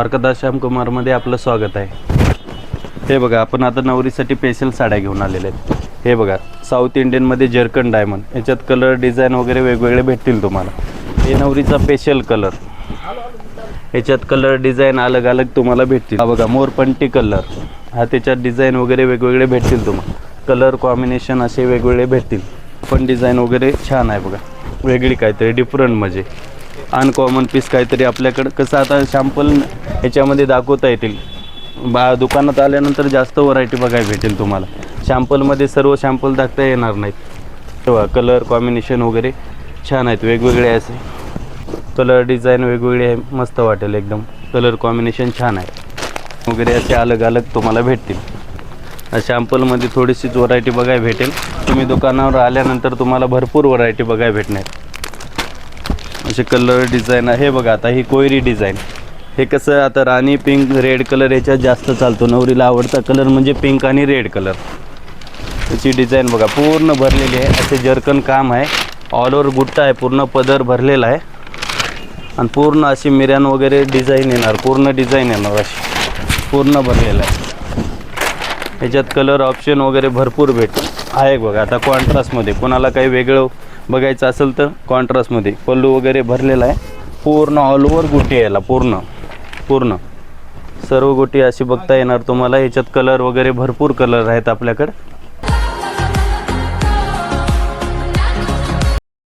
द्वारकादास श्यामकुमारमध्ये आपलं स्वागत आहे. हे बघा आपण आता नवरीसाठी स्पेशल साड्या घेऊन आलेले आहेत. हे बघा साऊथ इंडियनमध्ये जर्कन डायमंड याच्यात कलर डिझाईन वगैरे वेगवेगळे भेटतील तुम्हाला. हे नवरीचा स्पेशल कलर याच्यात कलर डिझाईन अलग अलग तुम्हाला भेटतील. हा बघा मोरपंटी कलर हा त्याच्यात डिझाईन वगैरे वेगवेगळे भेटतील तुम्हाला. कलर कॉम्बिनेशन असे वेगवेगळे भेटतील. पण डिझाईन वगैरे छान आहे बघा. वेगळी काहीतरी डिफरंट म्हणजे अनकॉमन पीस काहीतरी आपल्याकडं. कसं आता शॅम्पल ह्याच्यामध्ये दाखवता येतील. बा दुकानात आल्यानंतर जास्त व्हरायटी बघायला भेटेल तुम्हाला. शॅम्पलमध्ये सर्व शॅम्पल दाखता येणार नाहीत. तेव्हा कलर कॉम्बिनेशन वगैरे छान आहेत वेगवेगळे असे. कलर डिझाईन वेगवेगळे आहे मस्त वाटेल एकदम. कलर कॉम्बिनेशन छान आहे. वगैरे असे अलग अलग तुम्हाला भेटतील. शॅम्पलमध्ये थोडीशीच व्हरायटी बघायला भेटेल. तुम्ही दुकानावर आल्यानंतर तुम्हाला भरपूर व्हरायटी बघायला भेटणार. असे कलर डिझाईन आहे. हे बघा आता ही कोयरी डिझाईन. हे कसं आता राणी पिंक रेड कलर याच्यात जास्त चालतो. नवरीला आवडता कलर म्हणजे पिंक आणि रेड कलर. त्याची डिझाईन बघा पूर्ण भरलेली आहे. असे जर्कन काम आहे. ऑल ओव्हर गुट्टा आहे. पूर्ण पदर भरलेला आहे. आणि पूर्ण अशी मिऱ्यान वगैरे डिझाईन येणार. पूर्ण डिझाईन येणार अशी. पूर्ण भरलेलं आहे. याच्यात कलर ऑप्शन वगैरे भरपूर भेट आहे बघा आता कॉन्ट्रास्टमध्ये कोणाला काही वेगळं बघायचं असेल तर कॉन्ट्रास्टमध्ये पल्लू वगैरे भरलेला आहे. पूर्ण ऑल ओव्हर गोटी यायला पूर्ण पूर्ण. सर्व गोटी अशी बघता येणार तुम्हाला. याच्यात कलर वगैरे भरपूर कलर आहेत आपल्याकडं.